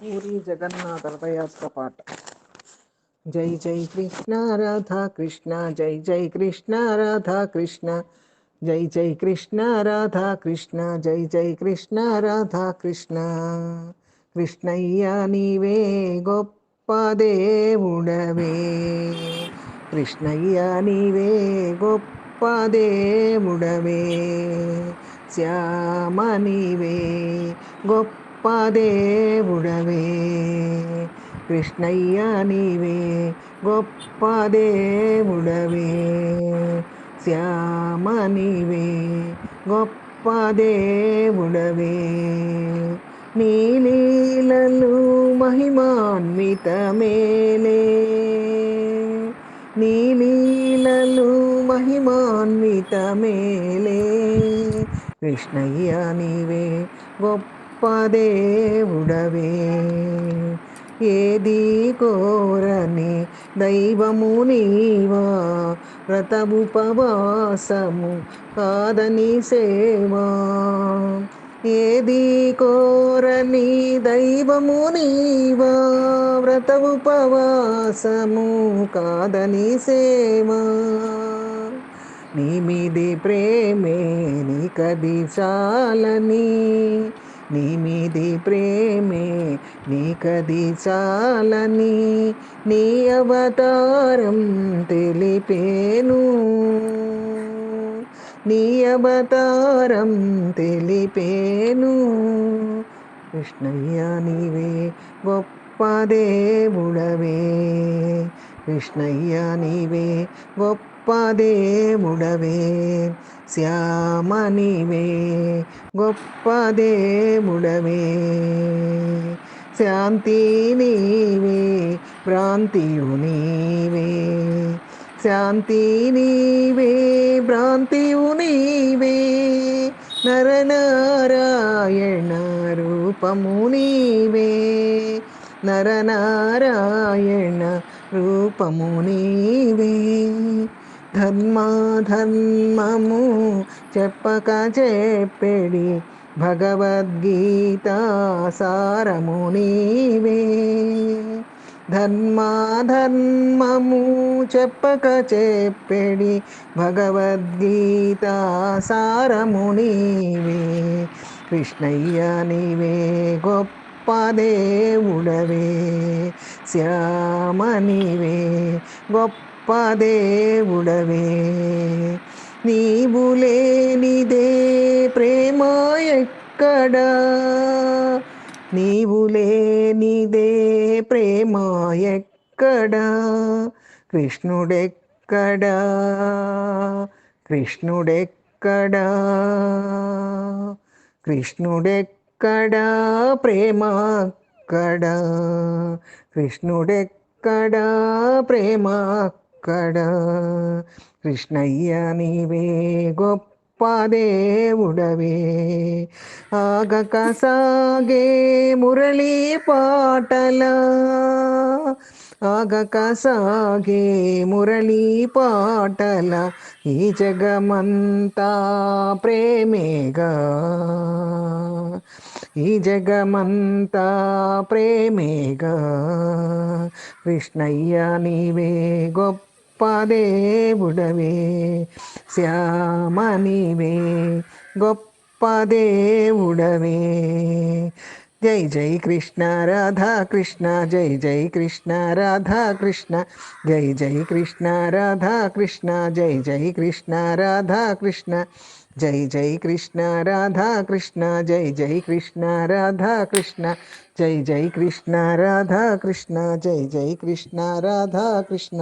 पूरी जगन्नाथ हृदयास का पाठ। जय जय कृष्ण राधा कृष्ण, जय जय कृष्ण राधा कृष्ण, जय जय कृष्ण राधा कृष्ण, जय जय कृष्ण राधा कृष्ण। कृष्णय्या नीवे गोप्प దేవుడవే कृष्णय्या नीवे గొప్ప దేవుడవే శ్యామ नीवे गोप దేవుడవే. కృష్ణయ్య నీవే గొప్ప దేవుడవే. శ్యామ నీవే గొప్ప దేవుడవే. నీ లీలలు మహిమాన్వితమేలే. నీ లీలలు మహిమాన్వితమేలే. కృష్ణయ్య నీవే గొప్ప గొప్పదేవుడవే ఏది కోరని దైవము నీవా? వ్రతముపవాసము కాదని సేవా? ఏది కోరని దైవము నీవా? వ్రతముపవాసము కాదని సేవా? నిమిది మీది ప్రేమే నీకది చాలని నీ మీది ప్రేమే నీకది చాలని నీ అవతారం తెలిపేను. నీ అవతారం తెలిపేను. కృష్ణయ్య నీవే గొప్ప దేవుడవే. కృష్ణయ్య నీవే గొప్ప దేవుడవే. శ్యామ నీవే గొప్ప దేవుడమే శాంతి నీవే భ్రాంతియు నీవే. శాంతి నీవే భ్రాంతియు నీవే. నరనారాయణ రూపము నీవే. నరనారాయణ రూపము నీవే. ధర్మాధర్మము చెప్పక చెప్పెడి భగవద్గీత సారము నీవే. ధర్మాధర్మము చెప్పక చెప్పెడి భగవద్గీత సారము నీవే. కృష్ణయ్య నీవే గొప్ప దేవుడవే. శ్యామ నీవే గొప్ప దేవుడవే నీవు లేనిదే ప్రేమ ఎక్కడా? నీవు లేనిదే ప్రేమ ఎక్కడా? కృష్ణుడెక్కడా? కృష్ణుడెక్కడా? కృష్ణుడెక్కడా? ప్రేమ అక్కడా? కృష్ణుడెక్కడా? ప్రేమ అక్కడా కృష్ణయ్య నీవే గొప్ప దేవుడవే. ఆగక సాగే మురళీ పాటల. ఆగక సాగే మురళీ పాటల. ఈ జగమంతా ప్రేమేగా. ఈ జగమంతా ప్రేమేగా. కృష్ణయ్య నీవే గొప్ప దేవుడవే శ్యామ నీవే గొప్ప దేవుడవే జై జై కృష్ణ రాధా కృష్ణ జై జై కృష్ణ రాధా కృష్ణ జై జై కృష్ణ రాధా కృష్ణ జై జై కృష్ణ రాధా కృష్ణ జై జై కృష్ణ రాధా కృష్ణ జై జై కృష్ణ రాధా కృష్ణ జై జై కృష్ణ రాధా కృష్ణ జై జై కృష్ణ రాధా కృష్ణ